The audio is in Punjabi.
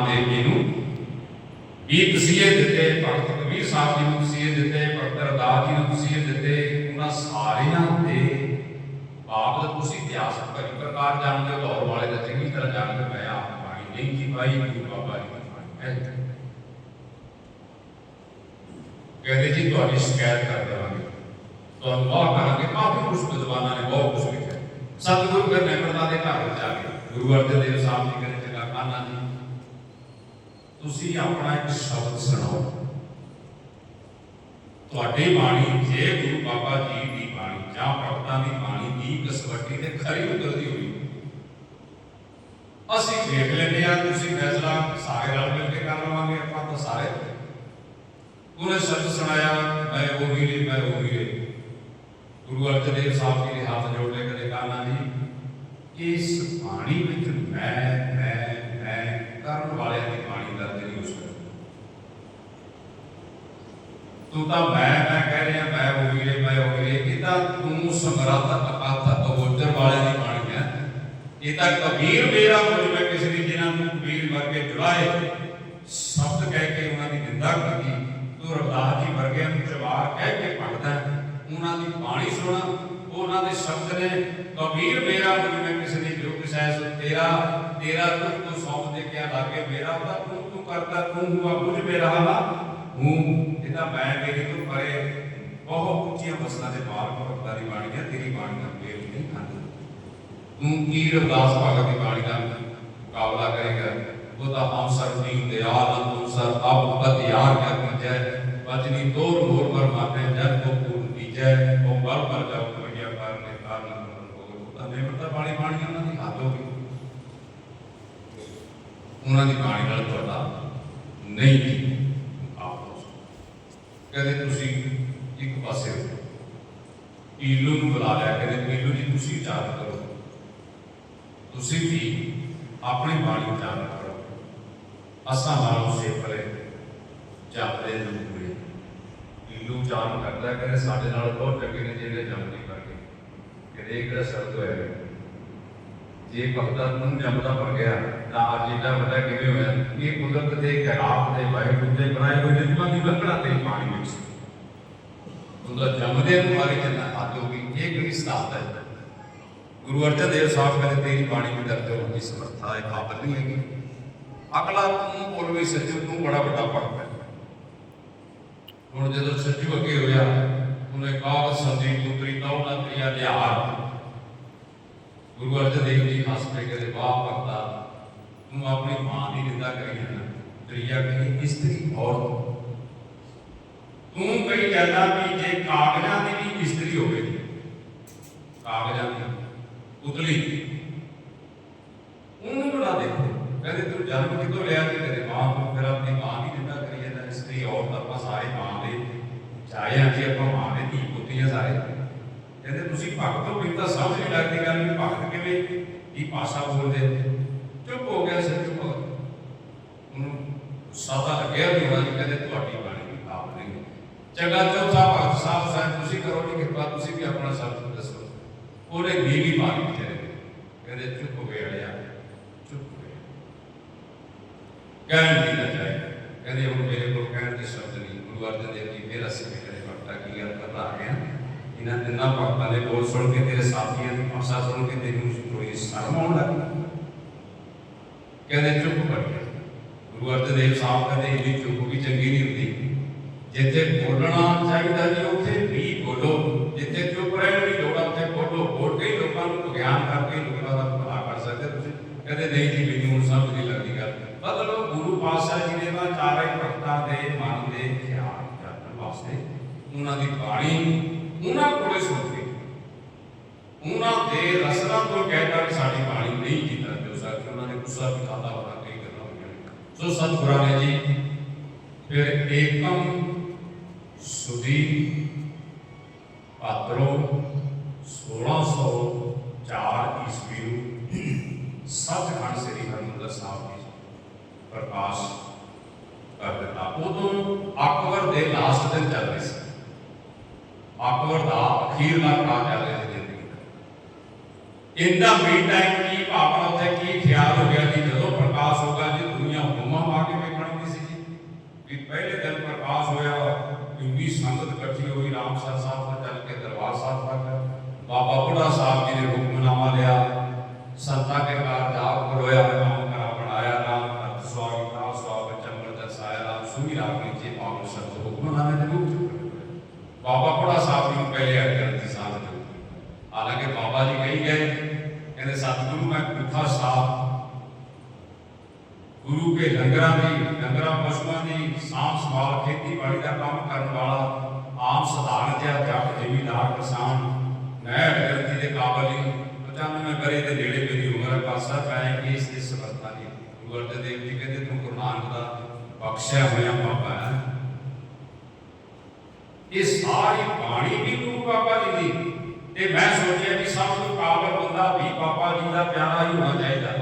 ਦੇਵ ਜੀ ਨੂੰ ਵੀ ਤਸੀਹੇ ਦਿੱਤੇ ਭਗਤ ਕਬੀਰ ਸਾਹਿਬ ਜੀ ਨੂੰ ਤਸੀਹੇ ਦਿੱਤੇ, ਭਗਤ ਰਦਾਸ ਜੀ ਨੂੰ ਤਸੀਹੇ ਦਿੱਤੇ, ਉਹਨਾਂ ਸਾਰਿਆਂ ਦੇ ਬਾਬਤ ਤੁਸੀਂ ਇਤਿਹਾਸ ਭਰੀ ਪ੍ਰਕਾਰ ਜਾਣਦੇ ਹੋ, ਲਾਹੌਰ ਵਾਲੇ ਦਾ ਚੰਗੀ ਤਰ੍ਹਾਂ ਜਾਣਦੇ ਹੋ। ਮੈਂ ਆਪ ਪਾਣੀ ਨਹੀਂ ਜੀ ਭਾਈ, ਗੁਰੂ ਬਾਬਾ ਜੀ ਦੀ ਬਾਣੀ ਹੈ ਕਹਿੰਦੇ ਜੀ, ਤੁਹਾਡੀ ਸ਼ਿਕਾਇਤ ਕਰ ਦੇਵਾਂਗੇ। ਤੁਹਾਨੂੰ ਬਹੁਤ ਕਰਾਂਗੇ, ਕਾਫੀ ਕੁਝ ਵਿਦਵਾਨਾਂ ਨੇ ਬਹੁਤ ਕੁਝ ਲਿਖਿਆ ਸਤਿਗੁਰੂ ਫਿਰ ਨਿਮਰਤਾ ਦੇ ਘਰ ਵਿੱਚ ਆ ਕੇ ਗੁਰੂ ਅਰਜਨ ਦੇਵ ਸਾਹਿਬ ਜੀ ਕਹਿੰਦੇ, ਚੰਗਾ ਕਾਨਾ ਜੀ। ਤੁਸੀਂ ਆਪਣਾ ਇੱਕ ਸ਼ਬਦ ਸੁਣਾਓ। ਤੁਹਾਡੀ ਬਾਣੀ, ਜੇ ਗੁਰੂ ਬਾਬਾ ਜੀ ਦੀ ਬਾਣੀ ਜਾਂ ਭਗਤਾਂ ਦੀ ਬਾਣੀ ਦੀ ਕਸਵੱਟੀ ਤੇ ਖਰੀ ਉਤਰਦੀ ਹੋਈ, ਅਸੀਂ ਦੇਖ ਲੈਂਦੇ ਆ ਤੁਸੀਂ ਫੈਸਲਾ ਸਾਰੇ ਰਲ ਮਿਲ ਕੇ ਕਰ ਲਵਾਂਗੇ, ਆਪਾਂ ਤਾਂ ਸਾਰੇ। ਉਹਨੇ ਸ਼ਬਦ ਸੁਣਾਇਆ, ਮੈਂ ਉਹ ਹੀ ਰੇ ਮੈਂ ਉਹ ਹੀ ਰੇ ਗੁਰੂ ਅਰਜਨ ਦੇਵ ਸਾਹਿਬ ਜੀ ਦੇ ਹੱਥ ਜੋੜ ਕੇ ਕਦੇ ਕਾਨਾ ਜੀ ਇਸ ਬਾਣੀ ਵਿੱਚ ਮੈਂ ਮੈਂ ਮੈਂ ਕਰਨ ਵਾਲਿਆਂ ਦੀ ਬਾਣੀ ਦਰਜ ਨਹੀਂ ਹੋ ਸਕਦੀ ਤੂੰ ਤਾਂ ਮੈਂ ਮੈਂ ਕਹਿ ਰਿਹਾ, ਮੈਂ ਉਹ ਹੀ ਮੈਂ ਉਹ ਹੀ ਇਹ ਤਾਂ ਤੂੰ ਸਮਰੱਥ ਅਕਥ ਅਗੋਚਰ ਵਾਲਿਆਂ ਦੀ ਬਾਣੀ ਹੈ। ਇਹ ਤਾਂ ਕਬੀਰ ਮੇਰਾ ਮੁਝ ਮੈਂ ਕਿਸੇ ਦੀ, ਜਿਨ੍ਹਾਂ ਨੂੰ ਕਬੀਰ ਵਰਗੇ ਜੁੜਾਏ। ਸ਼ਬਦ ਕਹਿ ਕੇ ਉਹਨਾਂ ਦੀ ਨਿੰਦਾ ਕੀਤੀ। ਤੂੰ ਰਵਦਾਸ ਜੀ ਵਰਗਿਆਂ ਨੂੰ ਜਵਾਰ ਕਹਿ ਕੇ ਭਗਦਾ ਉਹਨਾਂ ਦੀ ਬਾਣੀ ਸੁਣਾ। ਉਹਨਾਂ ਦੇ ਸ਼ਬਦ ਨੇ, ਕਬੀਰ ਮੇਰਾ ਮੁਝ ਮੈਂ ਕਿਸੇ ਦੀ ਜੋ ਕਿਸੈ ਤੇਰਾ ਤੇਰਾ ਤੂੰ ਤੂੰ ਸੌਂਪ ਦੇ ਕੇ ਲਾਗੇ। ਮੇਰਾ ਉਹਦਾ ਤੂੰ ਤੂੰ ਕਰਦਾ, ਤੂੰ ਹੁਆ ਮੁਝ ਮੇਰਾ ਵਾ। ਹੂੰ। ਇਹ ਮੈਂ ਮੇਰੀ ਤੋਂ ਪਰੇ ਬਹੁਤ ਉੱਚੀਆਂ ਮਸਲਾਂ ਦੇ ਪਾਰ ਭਗਤਾਂ ਦੀ ਬਾਣੀ ਹੈ ਤੇਰੀ ਬਾਣੀ ਦਾ ਮੇਲ ਨਹੀਂ ਖਾਂਦੀ ਤੂੰ ਕੀ ਰਵਦਾਸ ਭਗਤ ਦੀ ਬਾਣੀ ਦਾ ਮੁਕਾਬਲਾ ਕਰੇਗਾ? ਉਹਦਾ ਹਮ ਸਰ ਦੀਨ ਦਿਆਲ ਅੰਤੁ ਸਰ ਅਬ ਕਰ ਕੀਜੈ ਬਚਨੀ ਤੋਰ ਮੋਰ ਮਰ ਮਾਤੇ ਜਨ ਕੋ ਪੂਰਨ ਕੀਜੈ ਉਹ ਬਲ ਬਲ ਜਾਉ ਕਮਿਆ ਕਰ ਨੇ ਕਾਰਨ ਤਾਂ ਨਿਮਰਤਾ ਬਾਣੀ ਬਾਣੀ ਉਹਨਾਂ ਦੀ ਹੱਦ ਹੋ ਗਈ। ਉਹਨਾਂ ਦੀ ਬਾਣੀ ਨਾਲ ਤੁਹਾਡਾ ਨਹੀਂ ਕਹਿੰਦੇ ਤੁਸੀਂ ਇੱਕ ਪਾਸੇ ਹੋ। ਪੀਲੂ ਨੂੰ ਬੁਲਾ ਲਿਆ, ਕਹਿੰਦੇ, ਪੀਲੂ ਜੀ, ਤੁਸੀਂ ਵਿਚਾਰ ਕਰੋ। ਤੁਸੀਂ ਵੀ ਆਪਣੀ ਬਾਣੀ ਵਿਚਾਰ ਕਰੋ। ਅਸਾਂ ਨਾਲੋਂ ਸੇਪਰੇ ਜਾਪਦੇ ਜੁਗਰੇ ਪੀਲੂ ਜਾਨ ਕਰਦਾ, ਕਹਿੰਦੇ, ਸਾਡੇ ਨਾਲ ਬਹੁਤ ਚੰਗੇ ਨੇ ਜਿਹੜੇ ਜੰਮਦੀ ਕਰਕੇ ਕਹਿੰਦੇ, ਇਹ ਕਿਹੜਾ ਸ਼ਬਦ ਹੋਇਆ ਜੇ ਭਗਤਾਂ ਨੂੰ ਜੰਮਦਾ ਬਣ ਗਿਆ, ਤਾਂ ਅੱਜ ਇਹਦਾ ਵੱਡਾ ਕਿਵੇਂ ਹੋਇਆ? ਇਹ ਕੁਦਰਤ ਦੇ ਘਰਾਪ ਦੇ ਵਾਹਿਗੁਰੂ ਦੇ ਬਣਾਏ ਹੋਏ ਨਿਯਮਾਂ ਦੀ ਲੱਕੜਾਂ ਤੇ ਪਾਣੀ ਵਿੱਚ। ਉਹਦਾ ਜੰਮਦੇ ਨੂੰ ਮਾਰੀ ਜੰਨਾ ਹੱਦ ਹੋ ਇਹ ਕਿਹੜੀ ਸਤਾਤ ਹੈ? ਗੁਰੂ ਅਰਜਨ ਦੇਵ ਸਾਹਿਬ ਕਹਿੰਦੇ, ਤੇਰੀ ਬਾਣੀ ਵਿੱਚ ਦਰਜ ਹੋਣ ਦੀ ਸਮਰੱਥਾ ਹੈ ਕਾਬਲ ਨਹੀਂ ਹੈਗੀ। ਅਗਲਾ ਤੂੰ ਬੋਲ ਵੀ ਸੱਚੂ ਤੂੰ ਬੜਾ ਵੱਡਾ ਭਗਤ ਹੈ। ਹੁਣ ਜਦੋਂ ਸੱਚੂ ਅੱਗੇ ਹੋਇਆ, ਉਹਨੇ ਕਾਹ ਸੰਦੀ ਪੁੱਤਰੀ ਤਉ ਨਾ ਤ੍ਰਿਆ ਲਿਹਾਰ ਗੁਰੂ ਅਰਜਨ ਦੇਵ ਜੀ ਹੱਸ ਕੇ ਕਹਿੰਦੇ ਵਾਹ ਭਗਤਾ ਤੂੰ ਆਪਣੀ ਮਾਂ ਦੀ ਨਿੰਦਾ ਕਰੀ ਜਾਂਦਾ ਤ੍ਰਿਆ ਕਹੀ, ਇਸਤਰੀ ਔਰਤ ਤੂੰ ਕਹੀ ਜਾਂਦਾ ਵੀ ਜੇ ਕਾਗਜ਼ਾਂ ਦੀ ਵੀ ਇਸਤਰੀ ਹੋਵੇ, ਕਾਗਜ਼ਾਂ ਦੀ ਉਤਲੀ ਉਹਨੂੰ ਬਣਾ ਦੇਖੋ? ਕਹਿੰਦੇ, ਤੂੰ ਜਨਮ ਕਿੱਥੋਂ ਲਿਆ ਕਿ ਤੇਰੇ ਮਾਂ ਤੋਂ ਫਿਰ ਆਪਣੀ ਮਾਂ ਦੀ ਨਿੰਦਾ ਕਰੀ ਜਾਂਦਾ ਇਸਤਰੀ ਔਰਤ ਆਪਾਂ ਸਾਰੇ ਮਾਂ ਦੇ ਚਾਹੇ ਆ ਜੀ ਆਪਾਂ ਮਾਂ ਦੇ ਧੀ ਪੁੱਤੀਆਂ ਸਾਰੇ ਕਹਿੰਦੇ ਤੁਸੀਂ ਭਗਤ ਹੋ, ਮੈਨੂੰ ਤਾਂ ਸਮਝ ਨਹੀਂ ਲੱਗਦੀ ਗੱਲ ਵੀ ਭਗਤ ਕਿਵੇਂ ਇਹ ਭਾਸ਼ਾ ਬੋਲਦੇ ਚੁੱਪ ਹੋ ਗਿਆ ਸਿਰ ਚੁੱਪ ਉਹਨੂੰ ਸਾਦਾ ਲੱਗਿਆ ਵੀ ਉਹਨਾਂ ਕਹਿੰਦੇ ਤੁਹਾਡੀ ਬਾਣੀ ਦੀ ਆਪ ਨਹੀਂ। ਚੰਗਾ, ਚੌਥਾ ਭਗਤ ਸਾਹਿਬ ਸਾਹਿਬ, ਤੁਸੀਂ ਕਰੋ ਜੀ, ਕਿਰਪਾ, ਤੁਸੀਂ ਵੀ ਆਪਣਾ ਸ਼ਬਦ ਦੱਸੋ। ਉਹਨੇ ਨੀਵੀਂ ਬਾਣੀ ਵਿਚਾਰੇ ਕਹਿੰਦੇ ਚੁੱਪ ਹੋ ਗਿਆ ਅੜਿਆ ਚੁੱਪ ਹੋ ਗਿਆ। ਕਹਿਣ ਦੀ ਨਾ ਜਾਏ। ਕਹਿੰਦੇ ਹੁਣ ਮੇਰੇ ਕੋਲ ਕਹਿਣ ਦੇ ਸ਼ਬਦ ਨਹੀਂ। ਗੁਰੂ ਅਰਜਨ ਦੇਵ ਜੀ, ਮੇਰਾ ਸਿੱਖ ਕਰੇ ਭਗਤਾ ਕੀ ਗੱਲ ਕਰ ਰਹਾ ਹੈ ਇਹਨਾਂ ਤਿੰਨਾਂ ਭਗਤਾਂ ਦੇ ਬੋਲ ਸੁਣ ਕੇ ਤੇਰੇ ਸਾਥੀਆਂ ਦੀ ਭਾਸ਼ਾ ਸੁਣ ਕੇ ਤੈਨੂੰ ਕੋਈ ਸ਼ਰਮ ਆਉਣ ਲੱਗ ਪਈ? ਕਹਿੰਦੇ ਚੁੱਪ ਕਰ ਗਿਆ ਗੁਰੂ ਅਰਜਨ ਦੇਵ ਸਾਹਿਬ ਕਹਿੰਦੇ ਇੰਨੀ ਚੁੱਪ ਵੀ ਚੰਗੀ ਨਹੀਂ ਹੁੰਦੀ। ਜਿੱਥੇ ਬੋਲਣਾ ਚਾਹੀਦਾ ਜੀ ਉੱਥੇ ਵੀ ਬੋਲੋ। ਜਿੱਥੇ ਚੁੱਪ ਰਹਿਣ ਦੀ ਲੋੜ ਆ, ਉੱਥੇ ਬੋਲੋ। ਬੋਲ ਕੇ ਹੀ ਲੋਕਾਂ ਨੂੰ ਗਿਆਨ ਕਰਕੇ ਲੋਕਾਂ ਦਾ ਭਲਾ ਕਰ ਸਕਦੇ ਤੁਸੀਂ। ਕਹਿੰਦੇ ਨਹੀਂ ਜੀ ਮੈਨੂੰ ਹੁਣ ਸਮਝ ਨਹੀਂ ਲੱਗਦੀ ਗੱਲ। ਮਤਲਬ ਗੁਰੂ ਪਾਤਸ਼ਾਹ ਜੀ ਨੇ ਨਾ ਚਾਰੇ ਭਗਤਾਂ ਦੇ ਮਨ ਦੇ ਖਿਆਲ ਕਰਨ ਵਾਸਤੇ ਉਹਨਾਂ ਦੀ ਬਾਣੀ ਉਹਨਾਂ ਕੋਲੇ ਸੁਣਦੇ ਉਹਨਾਂ ਦੇ ਰਸਨਾ ਤੋਂ ਕਹਿਤਾ ਕਿ ਸਾਡੀ ਬਾਣੀ ਨਹੀਂ ਕੀਤਾ ਜੋ ਸਾਥ ਉਹਨਾਂ ਨੇ ਗੁੱਸਾ ਵੀ ਹੋਣਾ ਕਈ ਗੱਲਾਂ ਹੋਈਆਂ ਸੋ ਸਤਿਗੁਰਾਂ ਨੇ ਜੀ, ਫਿਰ ਏਕਮ ਸੁਦੀ ਭਾਦਰੋਂ 1604 ਅਕਬਰ ਦਾ ਅਖੀਰਲਾ ਕਾਰਜਾਲੇ ਦੀ ਜ਼ਿੰਦਗੀ ਇੰਨਾ ਵੀ ਟਾਈਮ ਕੀ ਭਾਵਨਾ ਉੱਤੇ ਕੀ ਖਿਆਲ ਹੋ ਗਿਆ ਕਿ ਜਦੋਂ ਪ੍ਰਕਾਸ਼ ਹੋਗਾ ਜੀ, ਦੁਨੀਆ ਹੁਮਾ ਮਾ ਕੇ ਵੇਖਣੀ ਸੀ ਜੀ। ਵੀ ਪਹਿਲੇ ਦਿਨ ਪ੍ਰਕਾਸ਼ ਹੋਇਆ ਕਿਉਂਕਿ ਸੰਗਤ ਇਕੱਠੀ ਹੋਈ, ਰਾਮ ਸਰ ਸਾਹਿਬ ਦਾ ਚੱਲ ਕੇ ਦਰਬਾਰ ਸਾਹਿਬ ਤੱਕ। ਬਾਬਾ ਬੁੱਢਾ ਸਾਹਿਬ ਜੀ ਨੇ ਹੁਕਮਨਾਮਾ ਲਿਆ। ਸੰਤਾਂ ਕੇ ਕਹੀ ਗਏ ਕਹਿੰਦੇ ਸਤਿਗੁਰੂ, ਮੈਂ ਪੁੱਠਾ ਸਾਫ਼ ਗੁਰੂ ਕੇ ਲੰਗਰਾਂ ਦੀ, ਲੰਗਰਾਂ ਪਸ਼ੂਆਂ ਦੀ ਸਾਂਭ ਸੰਭਾਲ, ਖੇਤੀਬਾੜੀ ਦਾ ਕੰਮ ਕਰਨ ਵਾਲਾ ਆਮ ਸਧਾਰਨ ਜਿਹਾ ਜੱਟ ਜ਼ਿਮੀਦਾਰ ਕਿਸਾਨ। ਮੈਂ ਗਰਤੀ ਦੇ ਕਾਬਲ ਹੀ 95 ਬਰੇ ਦੇ ਨੇੜੇ ਮੇਰੀ ਉਮਰ ਹੈ ਪਾਸਾ ਪਾਇਆ ਕਿ ਇਸ ਦੀ ਸਮਰੱਥਾ ਨਹੀਂ। ਗੁਰੂ ਅਰਜਨ ਦੇਵ ਜੀ ਕਹਿੰਦੇ, ਤੂੰ ਗੁਰੂ ਨਾਨਕ ਦਾ ਬਖਸ਼ਿਆ ਹੋਇਆ ਬਾਬਾ ਹੈ। ਇਹ ਸਾਰੀ ਬਾਣੀ ਵੀ ਗੁਰੂ ਬਾਬਾ ਜੀ ਦੀ ਤੇ ਮੈਂ ਸੋਚਿਆ ਵੀ ਸਭ ਤੋਂ ਕਾਬਲ ਬੰਦਾ, ਵੀ ਬਾਬਾ ਜੀ ਦਾ ਪਿਆਰਾ ਹੀ ਹੋਣਾ ਚਾਹੀਦਾ।